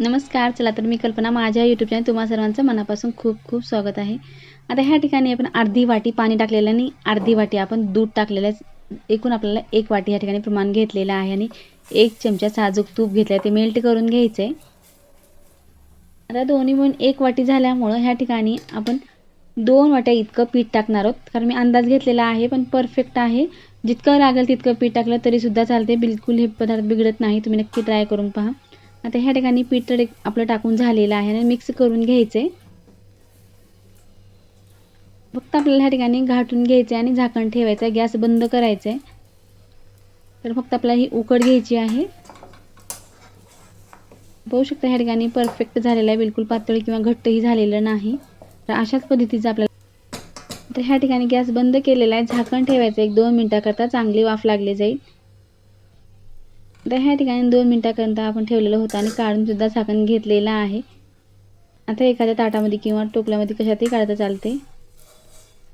नमस्कार चला तर मी कल्पना माझ्या यूट्यूब चॅनल तुम्हा सर्वांचं मनापासून खूप खूप स्वागत आहे. आता ह्या ठिकाणी आपण अर्धी वाटी पाणी टाकलेलं आणि अर्धी वाटी आपण दूध टाकलेलं आहे. एकूण आपल्याला एक वाटी ह्या ठिकाणी प्रमाण घेतलेलं आहे आणि एक चमचा साजूक तूप घेतलं आहे ते मेल्ट करून घ्यायचं आहे आता दोन्ही मिळून एक वाटी झाल्यामुळं ह्या ठिकाणी आपण दोन वाट्या इतकं पीठ टाकणार आहोत. कारण मी अंदाज घेतलेला आहे पण परफेक्ट आहे. जितकं लागेल तितकं पीठ टाकलं तरीसुद्धा चालते बिलकुल हे पदार्थ बिघडत नाही. तुम्ही नक्की ट्राय करून पहा. आता ह्या ठिकाणी पीठ एक आपलं टाकून झालेलं आहे आणि मिक्स करून घ्यायचे फक्त आपल्याला ह्या ठिकाणी घाटून घ्यायचे आणि झाकण ठेवायचं आहे गॅस बंद करायचं आहे तर फक्त आपल्याला ही उकड घ्यायची आहे. बघू शकता ह्या ठिकाणी परफेक्ट झालेलं आहे. बिलकुल पातळ किंवा घट्टही झालेलं नाही. तर अशाच पद्धतीचं आपल्याला तर ह्या ठिकाणी गॅस बंद केलेला आहे. झाकण ठेवायचं एक दोन मिनटाकरता चांगली वाफ लागली जाईल. तर ह्या ठिकाणी दोन मिनटाकरता आपण ठेवलेलं होतं आणि काढून सुद्धा झाकण घेतलेलं आहे. आता एखाद्या ताटामध्ये किंवा टोपल्यामध्ये कशातही काढता चालते.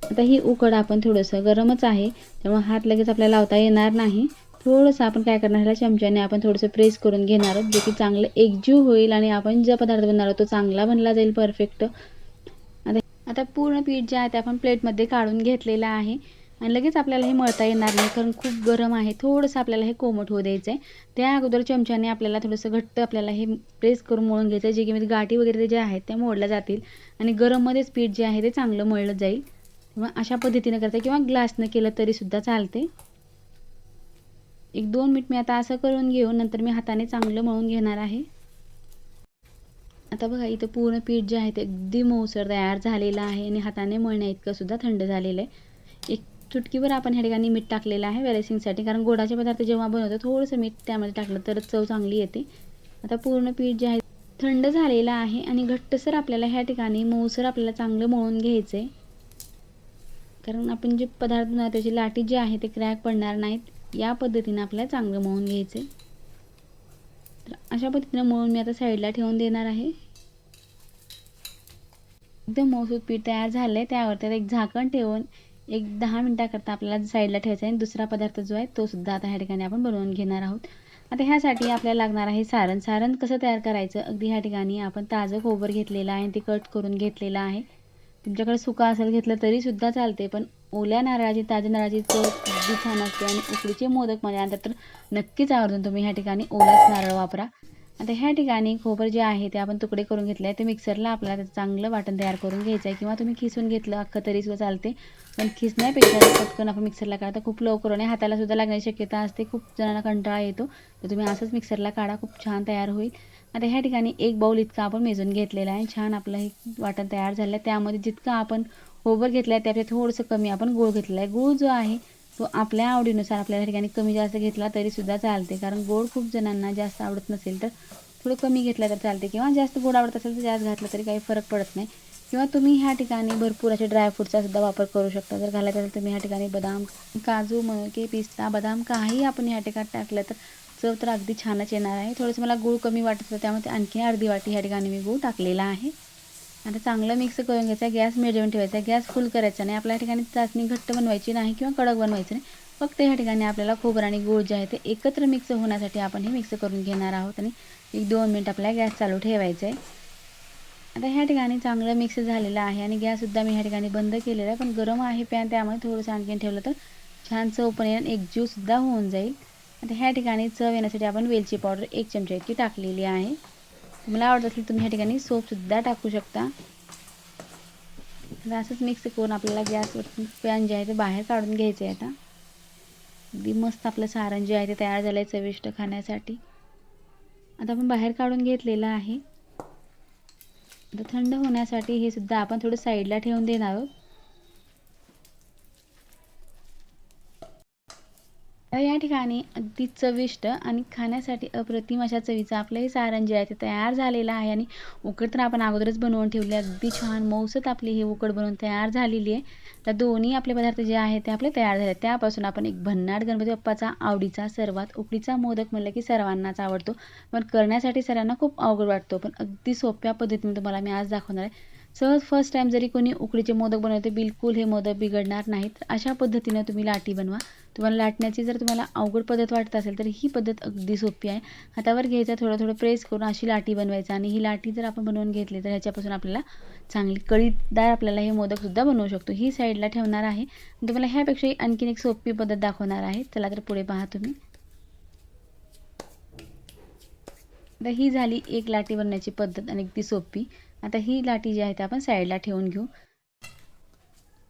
आता ही उकड आपण थोडंसं गरमच आहे त्यामुळे हात लगेच आपल्याला लावता येणार नाही. थोडंसं आपण काय करणार ह्याला चमच्याने आपण थोडंसं प्रेस करून घेणार आहोत जे की चांगलं एकजीव होईल आणि आपण जो पदार्थ बनणार आहोत तो चांगला बनला जाईल परफेक्ट आता आता पूर्ण पीठ जे आहे ते आपण प्लेटमध्ये काढून घेतलेलं आहे. आणि लगेच आपल्याला हे मळता येणार नाही कारण खूप गरम आहे. थोडंसं आपल्याला हे कोमट होऊ द्यायचं आहे त्या अगोदर चमच्याने आपल्याला थोडंसं घट्ट आपल्याला हे प्रेस करून मळून घ्यायचं आहे जे की म्हणजे गाठी वगैरे जे आहेत त्या मोडल्या जातील. आणि गरममध्येच पीठ जे आहे ते चांगलं मळलं जाईल. किंवा अशा पद्धतीनं करता. किंवा ग्लासनं केलं तरीसुद्धा चालते. एक दोन मिनिट मी आता असं करून घेऊन नंतर मी हाताने चांगलं मळून घेणार आहे. आता बघा इथं पूर्ण पीठ जे आहे ते अगदी मऊसर तयार झालेलं आहे. आणि हाताने मळण्या इतकं सुद्धा थंड झालेलं आहे. एक चुटकीवर आपण ह्या ठिकाणी मीठ टाकलेलं आहे वेरेसिंगसाठी कारण गोडाचे पदार्थ जेव्हा बनवतो थोडंसं मीठ त्यामध्ये टाकलं तर चव चांगली येते. आता पूर्ण पीठ जे आहे थंड झालेलं आहे आणि घट्टसर आपल्याला ह्या ठिकाणी मऊसर आपल्याला चांगलं मळून घ्यायचं आहे कारण आपण जे पदार्थ बनवतो त्याची लाटी जी आहे ते क्रॅक पडणार नाहीत. या पद्धतीनं आपल्याला चांगलं मळून घ्यायचं आहे तर अशा पद्धतीनं मळून मी आता साईडला ठेवून देणार आहे. एकदम मऊसूत पीठ तयार झालं आहे त्यावरती एक झाकण ठेवून एक दहा मिनटाकरता आपल्याला साईडला ठेवायचा आहे. आणि दुसरा पदार्थ जो आहे तो सुद्धा आता ह्या ठिकाणी आपण बनवून घेणार आहोत. आता ह्यासाठी आपल्याला लागणार आहे सारण. सारण कसं तयार करायचं? अगदी ह्या ठिकाणी आपण ताजं खोबर घेतलेलं आहे ते कट करून घेतलेलं आहे. तुमच्याकडे सुका असेल घेतलं तरीसुद्धा चालते पण ओल्या नारळाची ताज्या नारळाची चव अगदी छान असते आणि उकडीचे मोदकमध्ये आणतात तर नक्कीच आवर्जून तुम्ही ह्या ठिकाणी ओलाच नारळ वापरा. आता ह्या ठिकाणी खोबर जे आहे ते आपण तुकडे करून घेतले आहे ते मिक्सरला आपल्याला त्याचं चांगलं वाटण तयार करून घ्यायचं आहे किंवा तुम्ही खिसून घेतलं अख्खं तरीसुद्धा चालते. पण खिसण्यापेक्षा पटकन आपण मिक्सरला काढता खूप लवकर आणि हाताला सुद्धा लागण्याची शक्यता असते. खूप जणांना कंटाळा येतो. तर तुम्ही असंच मिक्सरला काढा. खूप छान तयार होईल. आता ह्या ठिकाणी एक बाऊल इतका आपण मेजून घेतलेला आहे. छान आपलं हे वाटण तयार झालं आहे त्यामध्ये जितकं आपण खोबर घेतलं आहे त्यापेक्षा थोडंसं कमी आपण गूळ घेतला आहे. गूळ जो आहे तो आपल्या आवडीनुसार आपल्या ठिकाणी कमी जास्त घेतला तरीसुद्धा चालते. कारण गोड खूप जणांना जास्त आवडत नसेल तर थोडं कमी घेतलं तर चालते. किंवा जास्त गोड आवडत असेल तर जास्त घातलं तरी काही फरक पडत नाही. किंवा तुम्ही ह्या ठिकाणी भरपूर असे ड्रायफ्रूटचा सुद्धा वापर करू शकता. जर घालायचं असेल तुम्ही ह्या ठिकाणी बदाम काजू मके पिस्ता बदाम काही आपण ह्या ठिकाणी टाकलं तर चव तर अगदी छानच येणार आहे. थोडंसं मला गूळ कमी वाटत होतं त्यामुळे आणखी अर्धी वाटी ह्या ठिकाणी मी गूळ टाकलेला आहे. आता चांगलं मिक्स करून घ्यायचं गॅस मिडियम ठेवायचा गॅस फुल करायचा नाही. आपल्या ठिकाणी चाचणी घट्ट बनवायची नाही किंवा कडक बनवायची नाही. फक्त ह्या ठिकाणी आपल्याला खोबर आणि गूळ जे आहे ते एकत्र मिक्स होण्यासाठी आपण हे मिक्स करून घेणार आहोत. आणि एक दोन मिनिट आपल्याला गॅस चालू ठेवायचं आहे आता ह्या ठिकाणी चांगलं मिक्स झालेलं आहे आणि गॅससुद्धा मी ह्या ठिकाणी बंद केलेला आहे. पण गरम आहे पॅन त्यामुळे थोडंसं आणखीन ठेवलं तर छान चव पण येईल एक ज्यूसुद्धा होऊन जाईल. आता ह्या ठिकाणी चव येण्यासाठी आपण वेलची पावडर एक चमचा इतकी टाकलेली आहे. तुम्हाला आवडत असेल तुम्ही ह्या ठिकाणी सोपसुद्धा टाकू शकता. तर असंच मिक्स करून आपल्याला गॅसवर पॅन जे आहे ते बाहेर काढून घ्यायचं आहे आता. अगदी मस्त आपलं सारण जे आहे ते तयार झालं आहे चविष्ट खाण्यासाठी. आता आपण बाहेर काढून घेतलेलं आहे. आता थंड होण्यासाठी हे सुद्धा आपण थोडं साईडला ठेवून देणार आहोत. या ठिकाणी अगदी चविष्ट आणि खाण्यासाठी अप्रतिम अशा चवीचं आपलं हे सारण जे आहे ते तयार झालेलं आहे आणि उकड तर आपण अगोदरच बनवून ठेवले अगदी छान मौसत आपली ही उकड बनवून तयार झालेली आहे. तर दोन्ही आपले पदार्थ जे आहेत ते आपले तयार झाले. त्यापासून आपण एक भन्नाट गणपती बाप्पाचा आवडीचा सर्वात उकडीचा मोदक म्हणलं की सर्वांनाच आवडतो. पण करण्यासाठी सर्वांना खूप अवघड वाटतो. पण अगदी सोप्या पद्धतीने तुम्हाला मी आज दाखवणार आहे. सहज फर्स्ट टाईम जरी कोणी उकडीचे मोदक बनवते बिलकुल हे मोदक बिघडणार नाहीत. अशा पद्धतीनं तुम्ही लाटी बनवा. तुम्हाला लाटण्याची जर तुम्हाला अवघड पद्धत वाटत असेल तर ही पद्धत अगदी सोपी आहे. हातावर घ्यायचा थोडं थोडं प्रेस करून अशी लाटी बनवायचं आणि ही लाटी जर आपण बनवून घेतली तर ह्याच्यापासून आपल्याला चांगली कळीदार आपल्याला हे मोदकसुद्धा बनवू शकतो. ही साईडला ठेवणार आहे. तुम्हाला ह्यापेक्षाही आणखीन एक सोपी पद्धत दाखवणार आहे. चला तर पुढे पहा तुम्ही. तर ही झाली एक लाटी बनण्याची पद्धत आणि अगदी सोपी. आता ही लाटी जी आहे ती आपण साईडला ठेवून घेऊ.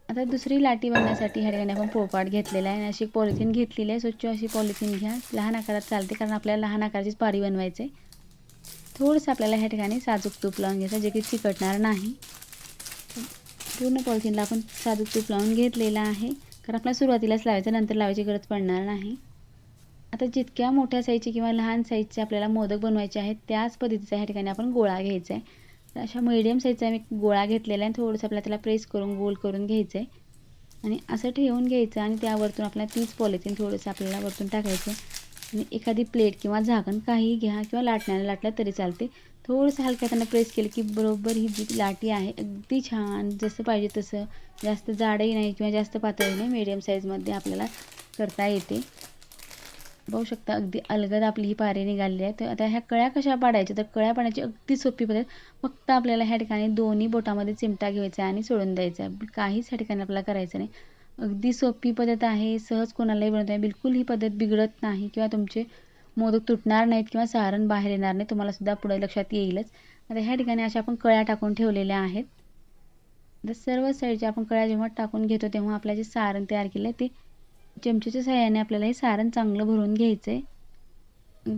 आता दुसरी लाटी बनण्यासाठी ह्या ठिकाणी आपण पोळपाट घेतलेला आहे आणि अशी पॉलिथिन घेतलेली आहे. स्वच्छ अशी पॉलिथिन घ्या. लहान आकारात चालते कारण आपल्याला लहान आकाराचीच पारी बनवायची आहे. थोडंसं आपल्याला ह्या ठिकाणी साजूक तूप लावून घ्यायचं जे की चिकटणार नाही. पूर्ण पॉलिथिनला आपण साजूक तूप लावून घेतलेलं आहे. कारण आपल्याला सुरुवातीलाच लावायचं नंतर लावायची गरज पडणार नाही. आता जितक्या मोठ्या साईजचे किंवा लहान साईजचे आपल्याला मोदक बनवायचे आहेत त्याच पद्धतीचा ह्या ठिकाणी आपण गोळा घ्यायचा आहे. तर अशा मिडियम साईजचा मी गोळा घेतलेला आहे. थोडंसं आपल्याला त्याला प्रेस करून गोल करून घ्यायचं आहे आणि असं ठेवून घ्यायचं आणि त्यावरतून आपल्याला तीच पॉलिथिन थोडंसं आपल्याला वरतून टाकायचं आणि एखादी प्लेट किंवा झाकण काहीही घ्या किंवा लाटण्याला लाटलं तरी चालते थोडंसं हलक्या त्यांना प्रेस केलं की बरोबर ही जी लाटी आहे अगदी छान जसं पाहिजे तसं. जास्त जाडही नाही किंवा जास्त पातळी नाही मीडियम साईजमध्ये आपल्याला करता येते. बघू शकता अगदी अलगद आपली ही पारी निघालेली आहे. तर आता ह्या कळ्या कशा पाडायच्या? तर कळ्या पाडायची अगदी सोपी पद्धत. फक्त आपल्याला ह्या ठिकाणी दोन्ही बोटामध्ये चिमटा घ्यायचा आहे आणि सोडून द्यायचा आहे. काहीच ह्या ठिकाणी आपल्याला करायचं नाही. अगदी सोपी पद्धत आहे. सहज कोणालाही बनवता आहे बिलकुल ही पद्धत बिघडत नाही किंवा तुमचे मोदक तुटणार नाहीत किंवा सारण बाहेर येणार नाही. तुम्हाला सुद्धा पुढे लक्षात येईलच. आता ह्या ठिकाणी अशा आपण कळ्या टाकून ठेवलेल्या आहेत. तर सर्व साईडच्या आपण कळ्या जेव्हा टाकून घेतो तेव्हा आपलं जे सारण तयार केलं आहे ते चमचेच्या सहाय्याने आपल्याला हे सारण चांगलं भरून घ्यायचं आहे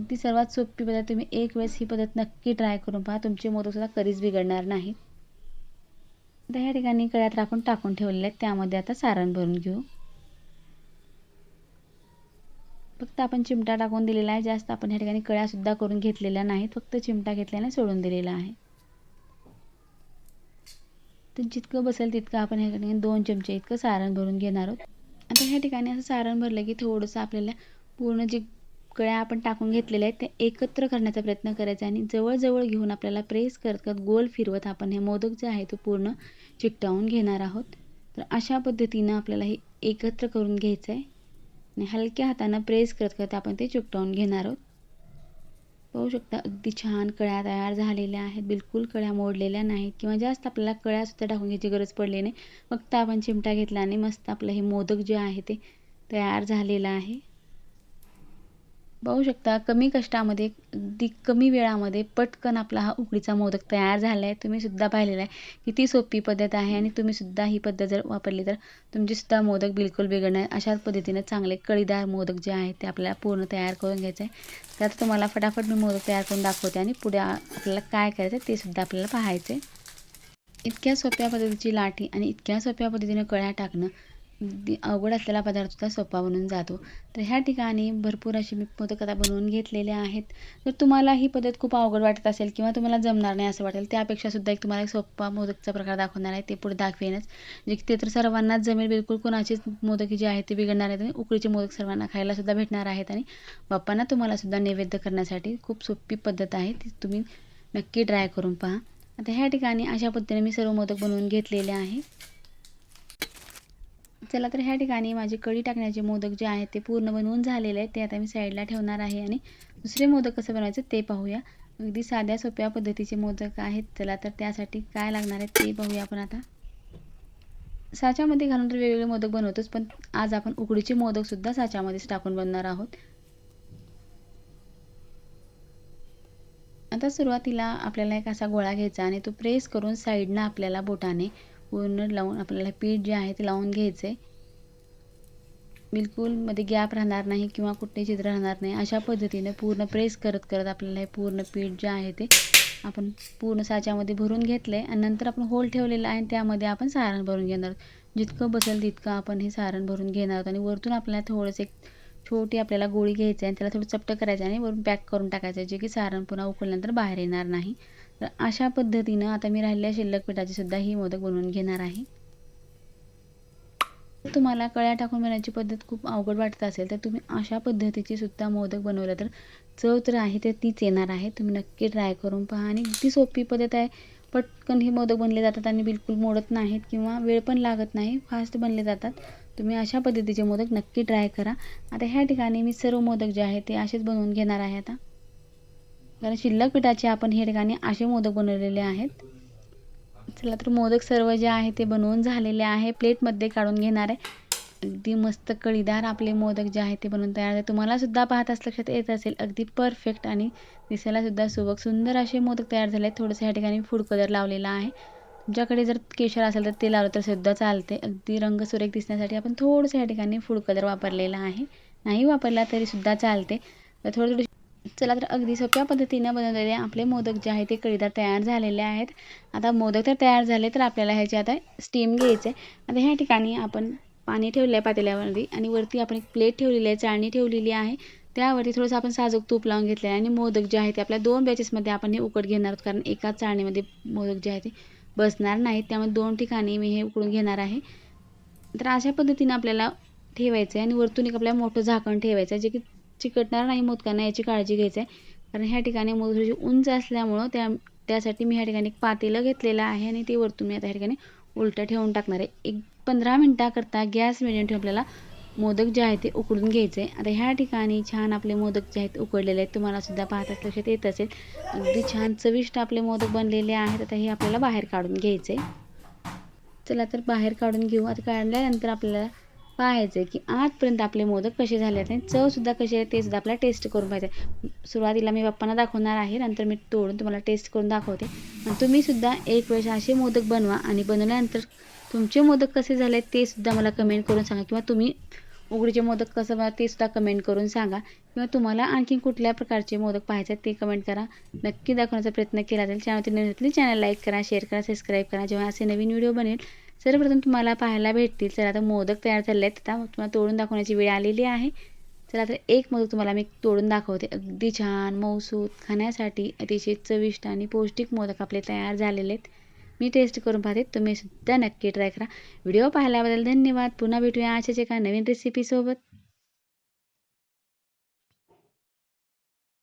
ती सर्वात सोपी पद्धत तुम्ही एक वेळेस ही पद्धत नक्की ट्राय करून पहा. तुमचे मोदकसुद्धा कधीच बिघडणार नाहीत आता ह्या ठिकाणी कळ्यात राखून टाकून ठेवलेले आहेत. त्यामध्ये आता सारण भरून घेऊ. फक्त आपण चिमटा टाकून दिलेला आहे. जास्त आपण ह्या ठिकाणी कळ्यासुद्धा करून घेतलेल्या नाहीत. फक्त चिमटा घेतल्याने सोडून दिलेला आहे. तर जितकं बसेल तितकं आपण ह्या ठिकाणी दोन चमचे इतकं सारण भरून घेणार आहोत. आता ह्या ठिकाणी असं सारण भरलं की थोडंसं आपल्याला पूर्ण जे कळ्या आपण टाकून घेतलेल्या आहेत त्या एकत्र करण्याचा प्रयत्न करायचा आणि जवळजवळ घेऊन आपल्याला प्रेस करत करत गोल फिरवत आपण हे मोदक जे आहे तो पूर्ण चिकटावून घेणार आहोत. तर अशा पद्धतीनं आपल्याला हे एकत्र करून घ्यायचं आहे. आणि हलक्या हातानं प्रेस करत करत आपण ते चिकटावून घेणार आहोत. पाहू शकता. अगदी छान कळ्या तयार झालेल्या आहेत. बिलकुल कळ्या मोडलेल्या नाहीत किंवा जास्त आपल्याला कळ्यासुद्धा टाकून घ्यायची गरज पडली नाही. फक्त आपण चिमटा घेतला आणि मस्त आपलं हे मोदक जे आहे ते तयार झालेलं आहे. पाहू शकता कमी कष्टामध्ये अगदी कमी वेळामध्ये पटकन आपला हा उकडीचा मोदक तयार झाला आहे तुम्ही सुद्धा पाहिलेला आहे. किती सोपी पद्धत आहे आणि तुम्ही सुद्धा ही पद्धत जर वापरली तर तुमचेसुद्धा मोदक बिलकुल बिघडणार. अशाच पद्धतीनं चांगले कळीदार मोदक जे आहेत ते आपल्याला पूर्ण तयार करून घ्यायचे आहे. त्यात तुम्हाला फटाफट मी मोदक तयार करून दाखवते आणि पुढे आपल्याला काय करायचं ते सुद्धा आपल्याला पाहायचं आहे इतक्या सोप्या पद्धतीची लाटी आणि इतक्या सोप्या पद्धतीनं कळ्या टाकणं अवघड असलेला पदार्थ सुद्धा सोपा बनून जातो. तर ह्या ठिकाणी भरपूर अशी मी मोदकता बनवून घेतलेले आहेत. तर तुम्हाला ही पद्धत खूप अवघड वाटत असेल किंवा तुम्हाला जमणार नाही असं वाटेल त्यापेक्षा सुद्धा एक तुम्हाला एक सोपा मोदकचा प्रकार दाखवणार आहे ते पुढे दाखवेनच. जे की ते तर सर्वांनाच जमेल बिलकुल कोणाचेच मोदक जे आहेत ते बिघडणार आहेत आणि उकडीचे मोदक सर्वांना खायला सुद्धा भेटणार आहेत आणि बाप्पांना तुम्हाला सुद्धा नैवेद्य करण्यासाठी खूप सोपी पद्धत आहे ती तुम्ही नक्की ट्राय करून पहा. आता ह्या ठिकाणी अशा पद्धतीने मी सर्व मोदक बनवून घेतलेले आहे. चला तर ह्या ठिकाणी माझे कढी टाकण्याचे मोदक जे आहेत ते पूर्ण बनवून झालेले आहेत. ते आता मी साईडला ठेवणार आहे आणि दुसरे मोदक कसं बनवायचं ते पाहूया. अगदी साध्या सोप्या पद्धतीचे मोदक आहेत. चला तर त्यासाठी काय लागणार आहे ते पाहूया आपण आता. साच्यामध्ये घालून तर वेगवेगळे मोदक बनवतोच पण आज आपण उकडीचे मोदकसुद्धा साच्यामध्येच टाकून बनणार आहोत. आता सुरुवातीला आपल्याला एक असा गोळा घ्यायचा आणि तो प्रेस करून साईडनं आपल्याला बोटाने पूर्ण लावून आपल्याला पीठ जे आहे ते लावून घ्यायचं आहे बिलकुलमध्ये गॅप राहणार नाही किंवा कुठले चित्र राहणार नाही. अशा पद्धतीने पूर्ण प्रेस करत करत आपल्याला हे पूर्ण पीठ जे आहे ते आपण पूर्ण साच्यामध्ये भरून घेतलं आहे आणि नंतर आपण होल ठेवलेला आहे त्यामध्ये आपण सारण भरून घेणार. जितकं बसेल तितकं आपण हे सारण भरून घेणार आहोत आणि वरतून आपल्याला थोडंसं एक छोटी आपल्याला गोळी घ्यायची आहे आणि त्याला थोडं चपटं करायचं आणि वरून पॅक करून टाकायचं जे की सारण पुन्हा उकळल्यानंतर बाहेर येणार नाही. तर अशा पद्धतीनं आता मी राहिलेल्या शिल्लक पिठाचे सुद्धा ही मोदक बनवून घेणार आहे. तुम्हाला कळ्या टाकून बनवायची पद्धत खूप अवघड वाटत असेल तर तुम्ही अशा पद्धतीची सुद्धा मोदक बनवलं तर चव तर आहे तर तीच येणार आहे. तुम्ही नक्की ट्राय करून पहा आणि ती सोपी पद्धत आहे. पटकन हे मोदक बनले जातात आणि बिलकुल मोडत नाहीत किंवा वेळ पण लागत नाही फास्ट बनले जातात. तुम्ही अशा पद्धतीचे मोदक नक्की ट्राय करा. आता ह्या ठिकाणी मी सर्व मोदक जे आहे ते असेच बनवून घेणार आहे आता. कारण शिल्लक पिठाचे आपण हे ठिकाणी असे मोदक बनवलेले आहेत. चला तर मोदक सर्व जे आहे ते बनवून झालेले आहे. प्लेटमध्ये काढून घेणार आहे. अगदी मस्त कळीदार आपले मोदक जे आहे ते बनवून तयार झाले. तुम्हालासुद्धा पाहताच लक्षात येत असेल अगदी परफेक्ट आणि दिसायलासुद्धा सुबक सुंदर असे मोदक तयार झाले आहेत. थोडंसं ह्या ठिकाणी फूड कलर लावलेला आहे. तुमच्याकडे जर केशर असेल तर ते लावलं तर सुद्धा चालते. अगदी रंग सुरेख दिसण्यासाठी आपण थोडंसं ह्या ठिकाणी फूड कलर वापरलेला आहे. नाही वापरला तरीसुद्धा चालते. तर थोडं थोडं चला तर अगदी सोप्या पद्धतीनं बनवलेले आपले मोदक जे आहे ते कळीदार तयार झालेले आहेत. आता मोदक तर तयार झाले तर आपल्याला ह्याची आता स्टीम घ्यायचं. आहे आता ह्या ठिकाणी आपण पाणी ठेवलं आहे पातेल्यावरती आणि वरती आपण एक प्लेट ठेवलेली आहे चाळणी ठेवलेली आहे. त्यावरती थोडंसं आपण साजूक तूप लावून घेतलं आहे आणि मोदक जे आहे ते आपल्या दोन बॅचेसमध्ये आपण हे उकड घेणार आहोत. कारण एकाच चाळणीमध्ये मोदक जे आहे ते बसणार नाहीत. त्यामुळे दोन ठिकाणी मी हे उकडून घेणार आहे. तर अशा पद्धतीनं आपल्याला ठेवायचं आहे आणि वरतून एक आपल्याला मोठं झाकण ठेवायचं आहे जे की चिकटणार नाही मोदकांना याची काळजी घ्यायची आहे कारण ह्या ठिकाणी मोदकाची उंच असल्यामुळं त्या त्यासाठी मी ह्या ठिकाणी एक पातेलं घेतलेलं आहे आणि ते वरतून मी आता ह्या ठिकाणी उलटं ठेवून टाकणार आहे. एक पंधरा मिनटाकरता गॅस मिडियम ठेवून आपल्याला मोदक जे आहे ते उकडून घ्यायचे. आता ह्या ठिकाणी छान आपले मोदक जे आहेत उकडलेले आहेत तुम्हाला सुद्धा पाहताच लक्षात येत असेल. अगदी छान चविष्ट आपले मोदक बनलेले आहेत आता हे आपल्याला बाहेर काढून घ्यायचे चला तर बाहेर काढून घेऊ. आता काढल्यानंतर आपल्याला पाहायचं आहे की आजपर्यंत आपले मोदक कसे झाले आहेत आणि चवसुद्धा कशी आहे ते सुद्धा आपल्याला टेस्ट करून पाहिजे सुरुवातीला मी पप्पांना दाखवणार आहे नंतर मी तोडून तुम्हाला टेस्ट करून दाखवते. आणि तुम्हीसुद्धा एक वेळेस असे मोदक बनवा आणि बनवल्यानंतर तुमचे मोदक कसे झाले आहेत ते सुद्धा मला कमेंट करून सांगा किंवा तुम्ही उघडीचे मोदक कसं बनवा ते सुद्धा कमेंट करून सांगा. किंवा तुम्हाला आणखी कुठल्या प्रकारचे मोदक पाहायचे ते कमेंट करा. नक्की दाखवण्याचा प्रयत्न केला जाईल. चॅनल नवीन चॅनल लाईक करा शेअर करा सबस्क्राईब करा. जेव्हा असे नवीन व्हिडिओ बनेल सर्वप्रथम तुम्हाला पाहायला भेटतील. चला आता मोदक तयार झाले आहेत आता तुम्हाला तोडून दाखवण्याची वेळ आलेली आहे. चला तर एक मोदक तुम्हाला मी तोडून दाखवते. अगदी छान मौसूद खाण्यासाठी अतिशय चविष्ट आणि पौष्टिक मोदक आपले तयार झालेले आहेत. मी टेस्ट करून पाहते. तुम्ही सुद्धा नक्की ट्राय करा. व्हिडिओ पाहिल्याबद्दल धन्यवाद. पुन्हा भेटूया अशाच एका नवीन रेसिपीसोबत